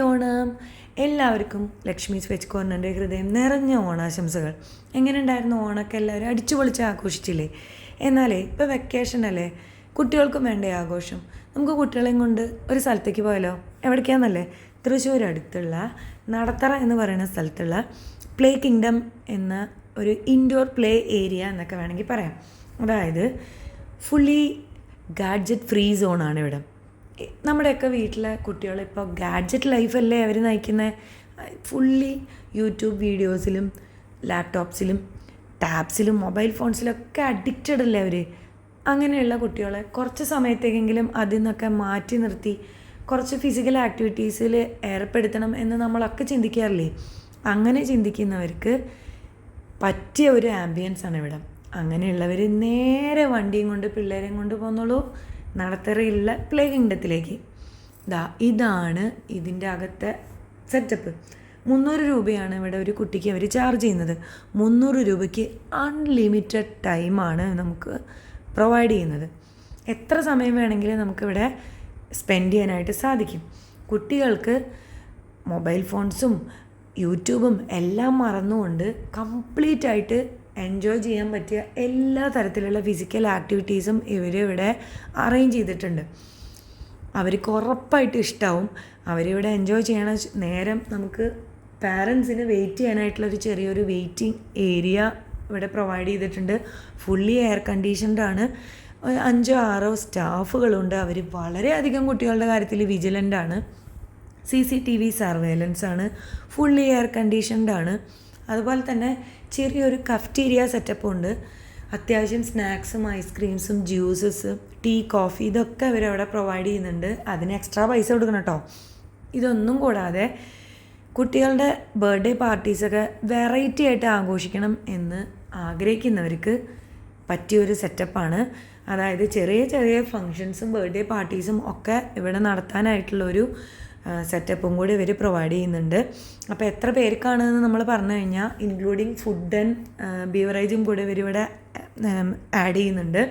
ഓണം. എല്ലാവർക്കും ലക്ഷ്മീസ് വെച്ച് കോർണറിന്റെ ഹൃദയം നിറഞ്ഞ ഓണാശംസകൾ. എങ്ങനെ ഉണ്ടായിരുന്നു ഓണമൊക്കെ എല്ലാവരും അടിച്ചു പൊളിച്ച് ആഘോഷിച്ചില്ലേ? എന്നാലേ ഇപ്പോൾ വെക്കേഷൻ അല്ലേ? കുട്ടികൾക്കും വേണ്ടേ ആഘോഷം? നമുക്ക് കുട്ടികളെയും കൊണ്ട് ഒരു സ്ഥലത്തേക്ക് പോയാലോ? എവിടേക്കാന്നല്ലേ? തൃശ്ശൂർ അടുത്തുള്ള നടത്തറ എന്ന് പറയുന്ന സ്ഥലത്തുള്ള പ്ലേ കിങ്ഡം എന്ന ഒരു ഇൻഡോർ പ്ലേ ഏരിയ എന്നൊക്കെ വേണമെങ്കിൽ പറയാം. അതായത് ഫുള്ളി ഗാഡ്ജറ്റ് ഫ്രീ സോണാണ് ഇവിടെ. നമ്മുടെയൊക്കെ വീട്ടിലെ കുട്ടികൾ ഇപ്പോൾ ഗാഡ്ജറ്റ് ലൈഫല്ലേ അവർ നയിക്കുന്നത്? ഫുള്ളി യൂട്യൂബ് വീഡിയോസിലും ലാപ്ടോപ്സിലും ടാബ്സിലും മൊബൈൽ ഫോൺസിലൊക്കെ അഡിക്റ്റഡ് അല്ലേ അവർ? അങ്ങനെയുള്ള കുട്ടികളെ കുറച്ച് സമയത്തേക്കെങ്കിലും അതിൽ നിന്നൊക്കെ മാറ്റി നിർത്തി കുറച്ച് ഫിസിക്കൽ ആക്ടിവിറ്റീസിൽ ഏർപ്പെടുത്തണം എന്ന് നമ്മളൊക്കെ ചിന്തിക്കാറില്ലേ? അങ്ങനെ ചിന്തിക്കുന്നവർക്ക് പറ്റിയ ഒരു ആംബിയൻസ് ആണ് ഇവിടെ. അങ്ങനെയുള്ളവർ നേരെ വണ്ടിയും കൊണ്ട് പിള്ളേരെയും കൊണ്ട് പോന്നോളൂ നടത്തറയുള്ള പ്ലേ കിങ്ഡത്തിലേക്ക് ദാ ഇതാണ് ഇതിന്റെ അകത്തെ സെറ്റപ്പ് മുന്നൂറ് രൂപയാണ് ഇവിടെ ഒരു കുട്ടിക്ക് അവർ ചാർജ് ചെയ്യുന്നത്. മുന്നൂറ് രൂപയ്ക്ക് അൺലിമിറ്റഡ് ടൈമാണ് നമുക്ക് പ്രൊവൈഡ് ചെയ്യുന്നത്. എത്ര സമയം വേണമെങ്കിലും നമുക്കിവിടെ സ്പെൻഡ് ചെയ്യാനായിട്ട് സാധിക്കും. കുട്ടികൾക്ക് മൊബൈൽ ഫോൺസും യൂട്യൂബും എല്ലാം മറന്നുകൊണ്ട് കംപ്ലീറ്റ് ആയിട്ട് എൻജോയ് ചെയ്യാൻ പറ്റിയ എല്ലാ തരത്തിലുള്ള ഫിസിക്കൽ ആക്ടിവിറ്റീസും ഇവർ ഇവിടെ അറേഞ്ച് ചെയ്തിട്ടുണ്ട്. അവർക്ക് ഉറപ്പായിട്ട് ഇഷ്ടമാവും അവരിവിടെ എൻജോയ് ചെയ്യണ നേരം നമുക്ക് പാരൻസിന് വെയിറ്റ് ചെയ്യാനായിട്ടുള്ളൊരു ചെറിയൊരു വെയിറ്റിംഗ് ഏരിയ ഇവിടെ പ്രൊവൈഡ് ചെയ്തിട്ടുണ്ട്. ഫുള്ളി എയർ കണ്ടീഷൻഡ് ആണ്. അഞ്ചോ ആറോ സ്റ്റാഫുകളുണ്ട് അവർ വളരെയധികം കുട്ടികളുടെ കാര്യത്തിൽ വിജിലന്റ് ആണ്. C C T V surveillance ആണ്. ഫുള്ളി എയർ കണ്ടീഷൻഡ് ആണ്. അതുപോലെ തന്നെ ചെറിയൊരു കഫ്റ്റീരിയ സെറ്റപ്പ് ഉണ്ട്. അത്യാവശ്യം സ്നാക്സും ഐസ്ക്രീംസും ജ്യൂസസ് ടീ കോഫി ഇതൊക്കെ അവരവിടെ പ്രൊവൈഡ് ചെയ്യുന്നുണ്ട്. അതിന് എക്സ്ട്രാ പൈസ കൊടുക്കണം കേട്ടോ ഇതൊന്നും കൂടാതെ കുട്ടികളുടെ ബർത്ത്ഡേ പാർട്ടീസൊക്കെ വെറൈറ്റി ആയിട്ട് ആഘോഷിക്കണം എന്ന് ആഗ്രഹിക്കുന്നവർക്ക് പറ്റിയൊരു സെറ്റപ്പാണ് അതായത് ചെറിയ ചെറിയ ഫങ്ഷൻസും ബർത്ത്ഡേ പാർട്ടീസും ഒക്കെ ഇവിടെ നടത്താനായിട്ടുള്ളൊരു സെറ്റപ്പും കൂടി ഇവർ പ്രൊവൈഡ് ചെയ്യുന്നുണ്ട്. അപ്പോൾ എത്ര പേർക്കാണെന്ന് നമ്മൾ പറഞ്ഞു കഴിഞ്ഞാൽ ഇൻക്ലൂഡിങ് ഫുഡ് ആൻഡ് ബീവറേജും കൂടി ഇവരിവിടെ ആഡ് ചെയ്യുന്നുണ്ട്.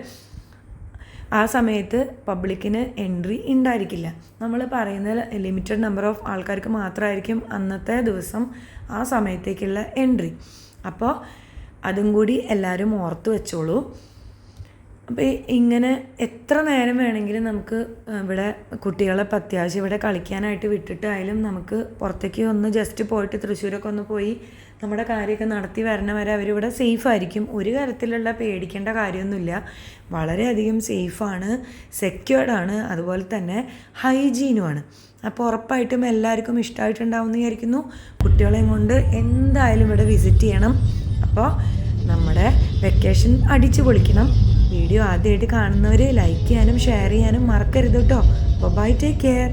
ആ സമയത്ത് പബ്ലിക്കിന് എൻട്രി ഉണ്ടായിരിക്കില്ല. നമ്മൾ പറയുന്ന ലിമിറ്റഡ് നമ്പർ ഓഫ് ആൾക്കാർക്ക് മാത്രമായിരിക്കും അന്നത്തെ ദിവസം ആ സമയത്തേക്കുള്ള എൻട്രി അപ്പോൾ അതും കൂടി എല്ലാവരും ഓർത്ത് വെച്ചോളൂ. അപ്പോൾ ഇങ്ങനെ എത്ര നേരം വേണമെങ്കിലും നമുക്ക് ഇവിടെ കുട്ടികളെ അത്യാവശ്യം ഇവിടെ കളിക്കാനായിട്ട് വിട്ടിട്ടായാലും നമുക്ക് പുറത്തേക്ക് ഒന്ന് ജസ്റ്റ് പോയിട്ട് തൃശ്ശൂരൊക്കെ ഒന്ന് പോയി നമ്മുടെ കാര്യമൊക്കെ നടത്തി വരണ വരെ അവരിവിടെ സേഫ് ആയിരിക്കും. ഒരു തരത്തിലുള്ള പേടിക്കേണ്ട കാര്യമൊന്നുമില്ല. വളരെയധികം സേഫാണ് സെക്യൂർഡാണ് അതുപോലെ തന്നെ ഹൈജീനുമാണ് അപ്പോൾ ഉറപ്പായിട്ടും എല്ലാവർക്കും ഇഷ്ടമായിട്ടുണ്ടാവുമെന്ന് വിചാരിക്കുന്നു. കുട്ടികളെയും കൊണ്ട് എന്തായാലും ഇവിടെ വിസിറ്റ് ചെയ്യണം. അപ്പോൾ നമ്മുടെ വെക്കേഷൻ അടിച്ചു പൊളിക്കണം. വീഡിയോ ആദ്യമായിട്ട് കാണുന്നവർ ലൈക്ക് ചെയ്യാനും ഷെയർ ചെയ്യാനും മറക്കരുത് കേട്ടോ ബൈ ടേക്ക് കെയർ